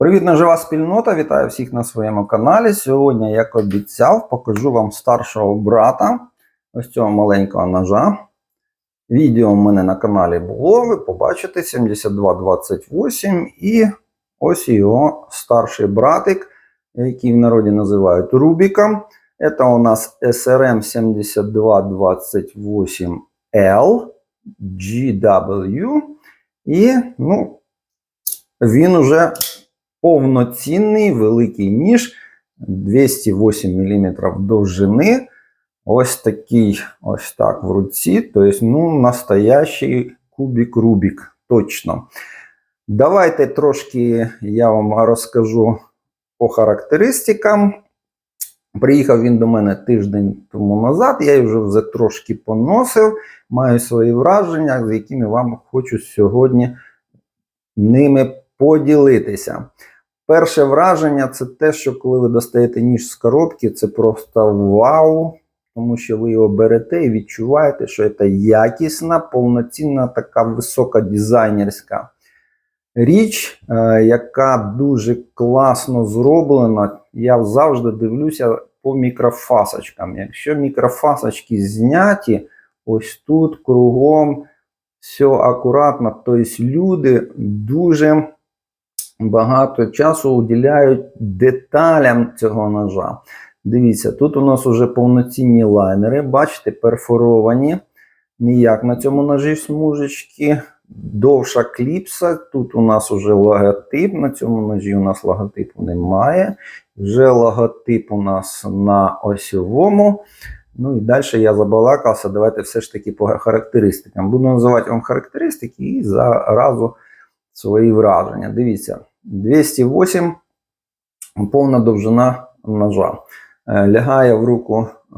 Привіт, нажива спільнота! Вітаю всіх на своєму каналі. Сьогодні, як обіцяв, покажу вам старшого брата ось цього маленького ножа. Відео в мене на каналі було, ви побачите 7228 і ось його старший братик, який в народі називають Рубіком. Це у нас SRM 7228L GW. І ну, він уже повноцінний великий ніж 208 мм довжини. Ось такий, ось так в руці. Тобто, ну, настоящий кубик Рубік. Точно. Давайте трошки я вам розкажу по характеристикам. Приїхав він до мене тиждень тому назад, я його вже трошки поносив, маю свої враження, з якими вам хочу сьогодні ними поділитися. Перше враження це те, що коли ви достаєте ніж з коробки, це просто вау, тому що ви його берете і відчуваєте, що це якісна, повноцінна, така висока дизайнерська річ, е, яка дуже класно зроблена. Я завжди дивлюся по мікрофасочкам. Якщо мікрофасочки зняті, ось тут кругом все акуратно, тобто люди дуже багато часу уділяють деталям цього ножа. Дивіться, тут у нас вже повноцінні лайнери, бачите, перфоровані. Ніяк на цьому ножі смужечки. Довша кліпса. Тут у нас вже логотип. На цьому ножі у нас логотипу немає. Вже логотип у нас на осьовому. Ну і далі я забалакався. Давайте все ж таки по характеристикам. Буду називати вам характеристики і заразу свої враження. Дивіться, 208 повна довжина ножа. Е, Лягає в руку е,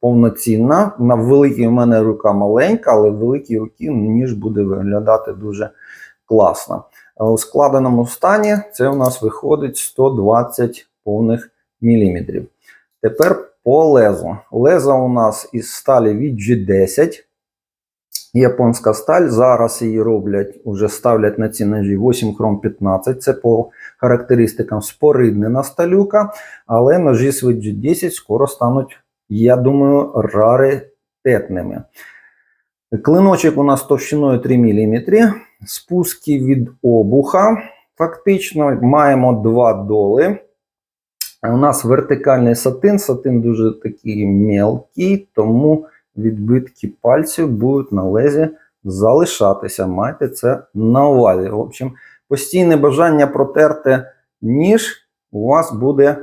повноцінна. На великій у мене рука маленька, але в великій руці ніж буде виглядати дуже класно. Е, У складеному стані це у нас виходить 120 повних міліметрів. Тепер по лезу. Леза у нас із сталі від G10. Японська сталь. Зараз її роблять, уже ставлять на ці ножі 8 хром 15. Це по характеристикам спориднена сталюка. Але ножі з від G10 скоро стануть, я думаю, раритетними. Клиночок у нас товщиною 3 мм. Спуски від обуха. Фактично маємо два доли. У нас вертикальний сатин. Сатин дуже такий мелкий, тому відбитки пальців будуть на лезі залишатися. Майте це на увазі. В общем, постійне бажання протерти ніж у вас буде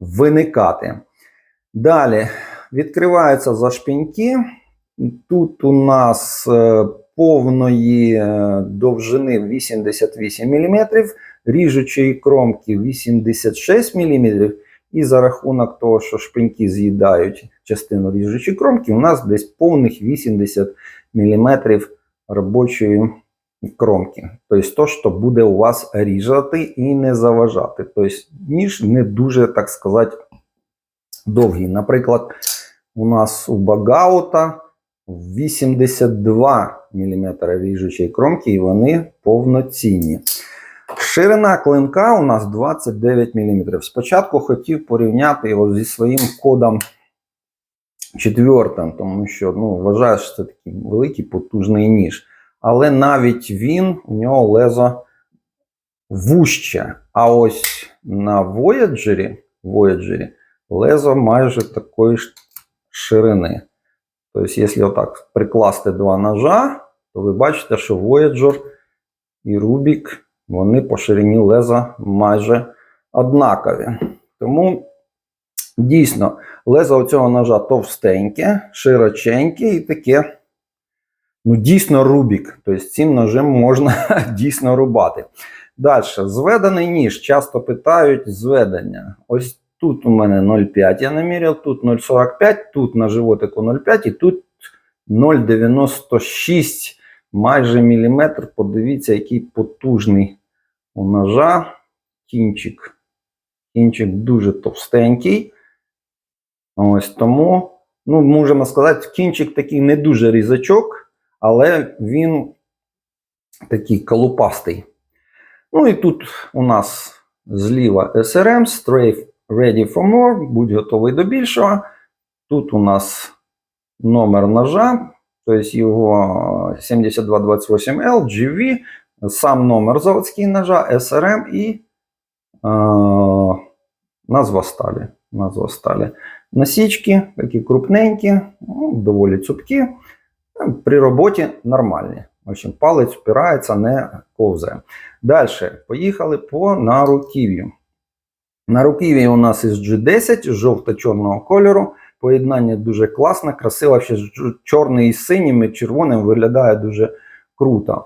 виникати. Далі відкриваються зашпіньки. Тут у нас е, повної е, довжини 88 мм, ріжучої кромки 86 мм. І за рахунок того, що шпиньки з'їдають частину ріжучої кромки, у нас десь повних 80 мм робочої кромки. Тобто, то, що буде у вас ріжати і не заважати. Тобто, ніж не дуже, так сказати, довгий. Наприклад, у нас у багаута 82 мм ріжучої кромки, і вони повноцінні. Ширина клинка у нас 29 мм. Спочатку хотів порівняти його зі своїм кодом четвертим, тому що ну, вважаю, що це такий великий потужний ніж. Але навіть він, у нього лезо вужче. А ось на Voyager, Voyager лезо майже такої ж ширини. Тобто, якщо отак прикласти два ножа, то ви бачите, що Voyager і Rubik вони по ширині леза майже однакові. Тому дійсно лезо цього ножа товстеньке, широченьке і таке. Ну, дійсно рубік. Тобто цим ножем можна дійсно рубати. Далі, зведений ніж. Часто питають зведення. Ось тут у мене 0,5 я наміряв, тут 0,45, тут на животику 0,5 і тут 0,96 майже міліметр. Подивіться, який потужний у ножа. Кінчик. Кінчик дуже товстенький. Ось тому, ну, можемо сказати, кінчик такий не дуже різачок, але він такий колупастий. Ну і тут у нас Зліва SRM, Strafe Ready for More, будь готовий до більшого. Тут у нас номер ножа, тобто його 7228L, GV, сам номер заводський ножа, SRM і е, назва сталі. Назва сталі. Насічки такі крупненькі, ну, доволі цупкі. При роботі нормальні. В общем, палець впирається, не ковзає. Далі, поїхали по наруків'ю. На руків'ї у нас із G10 жовто-чорного кольору. Поєднання дуже класне, красиво, ще чорний із синім і червоним виглядає дуже круто.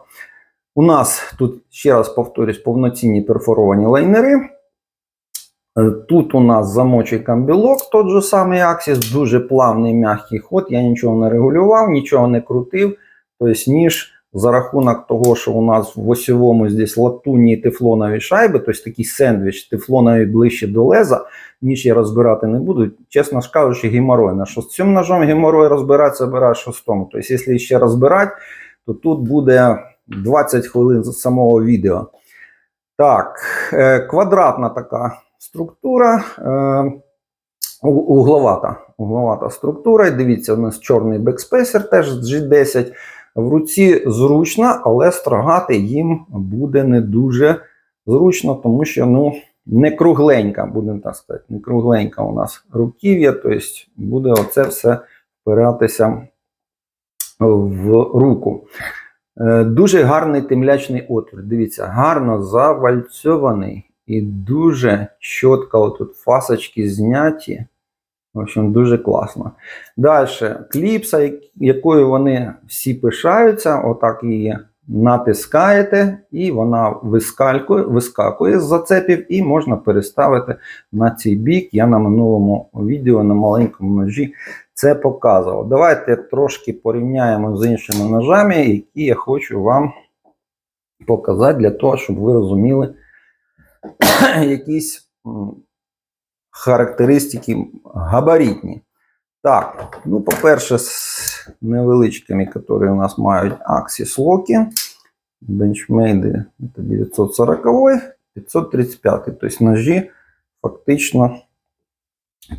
У нас тут, ще раз повторюсь, повноцінні перфоровані лайнери. Е, Тут у нас замочий камбілок, тот же самий Axis, дуже плавний м'який ход. Я нічого не регулював, нічого не крутив. Тобто, ніж за рахунок того, що у нас в осьовому здесь латунні тефлонові шайби, тобто такий сендвіч тефлоновий ближче до леза, ніж я розбирати не буду. Чесно ж кажучи. На що з цим ножом геморрой розбиратися, збираєш шостому. Тобто, якщо ще розбирати, то тут буде 20 хвилин з самого відео. Так, е, квадратна така структура. Е, угловата, угловата структура. І дивіться, у нас чорний бекспейсер теж з G10. В руці зручно, але строгати їм буде не дуже зручно, тому що ну, не кругленька, будемо так сказати, не кругленька у нас руків'я, тобто буде оце все впиратися в руку. Е, Дуже гарний темлячний отвір. Дивіться, гарно завальцьований і дуже чітко тут фасочки зняті. В общем, дуже класно. Далі, кліпса, якою вони всі пишаються, отак її натискаєте, і вона вискалькує, вискакує з зацепів, і можна переставити на цей бік. Я на минулому відео на маленькому ножі це показував. Давайте трошки порівняємо з іншими ножами, які я хочу вам показати для того, щоб ви розуміли якісь характеристики габаритні. Так, ну, по-перше, з невеличкими, які у нас мають Axis локи. Бенчмейди 940, 535. Тобто ножі фактично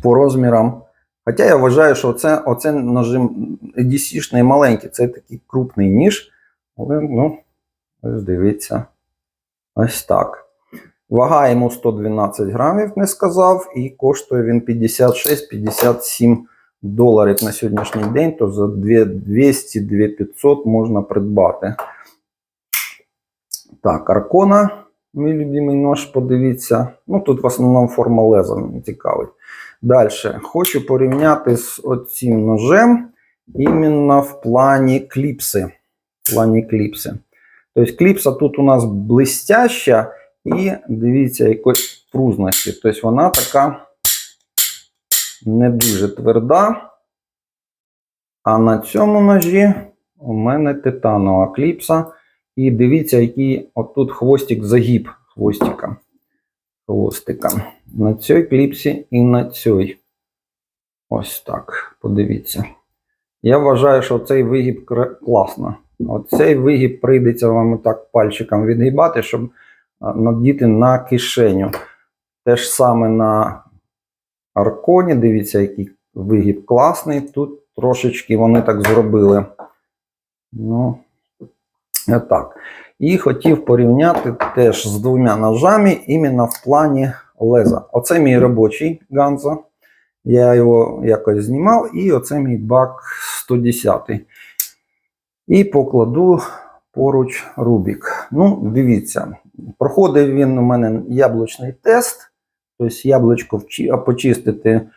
по розмірам. Хоча я вважаю, що оце, оце ножі EDC-шний маленький, це такий крупний ніж. Але, ну, ось дивіться. Ось так. Вага йому 112 грамів, не сказав, і коштує він 56-57 доларів на сьогоднішній день, то за 200-2500 можна придбати. Так, Аркона, мій любимий нож, подивіться. Ну, тут в основному форма леза мені цікавить. Далі. Хочу порівняти з оцим ножем іменно в плані кліпси. В плані кліпси. Тобто кліпса тут у нас блистяща і дивіться, якось прузності. Тобто вона така не дуже тверда. А на цьому ножі у мене титанова кліпса. І дивіться, який отут хвостик загиб хвостика. Хвостика. На цій кліпсі і на цій. Ось так. Подивіться. Я вважаю, що цей вигиб кра- класно. Оцей вигиб прийдеться вам так пальчиком відгибати, щоб надіти на кишеню. Те ж саме на арконі. Дивіться, який вигиб класний. Тут трошечки вони так зробили. Ну, так. І хотів порівняти теж з двома ножами іменно в плані леза. Оце мій робочий Ганза. Я його якось знімав, і оце мій бак 110. І покладу поруч Рубік. Ну, дивіться, проходив він у мене яблучний тест. Тобто яблучко почистити е,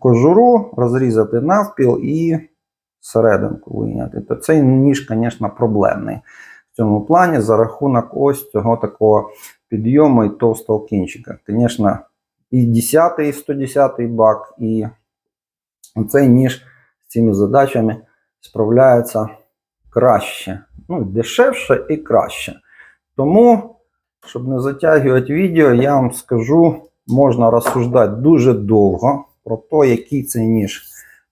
кожуру, розрізати навпіл і серединку вийняти. То цей ніж, звісно, проблемний в цьому плані за рахунок ось цього такого підйому і товстого кінчика. Звісно, і 10 і 110 бак, і цей ніж з цими задачами справляється краще. Ну, дешевше і краще. Тому, щоб не затягувати відео, я вам скажу, можна розсуждати дуже довго про те, який це ніж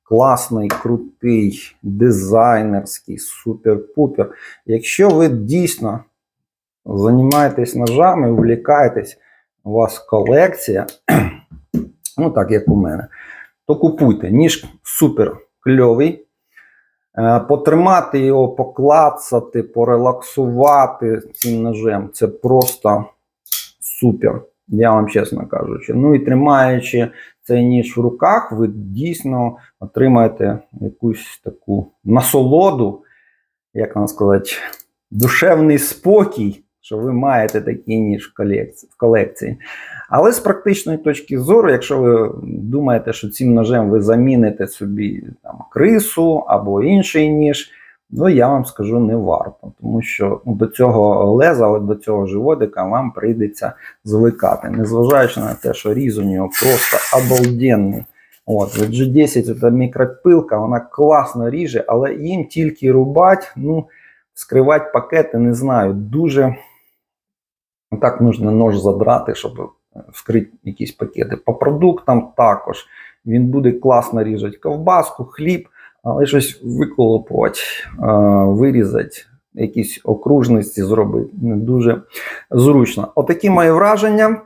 класний, крутий, дизайнерський, супер-пупер. Якщо ви дійсно займаєтесь ножами, увлікаєтесь, у вас колекція, ну так як у мене, то купуйте. Ніж супер кльовий. Е, Потримати його, поклацати, порелаксувати цим ножем це просто супер, я вам чесно кажучи. Ну і тримаючи цей ніж в руках, ви дійсно отримаєте якусь таку насолоду, як нам сказати, душевний спокій, що ви маєте такий ніж в колекції. В колекції. Але з практичної точки зору, якщо ви думаєте, що цим ножем ви заміните собі там, крису або інший ніж, ну я вам скажу не варто, тому що ну, до цього леза, до цього живодика вам прийдеться звикати, незважаючи на те, що різ у нього просто обалденний. От, от G10 це мікропилка, вона класно ріже, але їм тільки рубать, ну, скривати пакети, не знаю, дуже так нужно нож задрати, щоб вскрити якісь пакети. По продуктам також він буде класно різати ковбаску, хліб, але щось виколопувати, е, вирізати, якісь окружності зробити. Не дуже зручно. Отакі мої враження.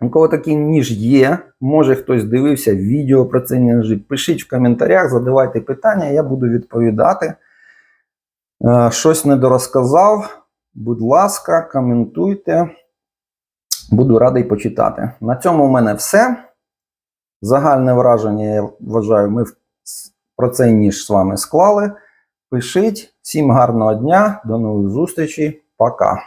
У кого такий ніж є, може хтось дивився відео про цей ніж, пишіть в коментарях, задавайте питання, я буду відповідати. Е, Щось недорозказав, будь ласка, коментуйте. Буду радий почитати. На цьому в мене все. Загальне враження, я вважаю, ми про цей ніж з вами склали. Пишіть. Всім гарного дня, до нових зустрічей. Пока.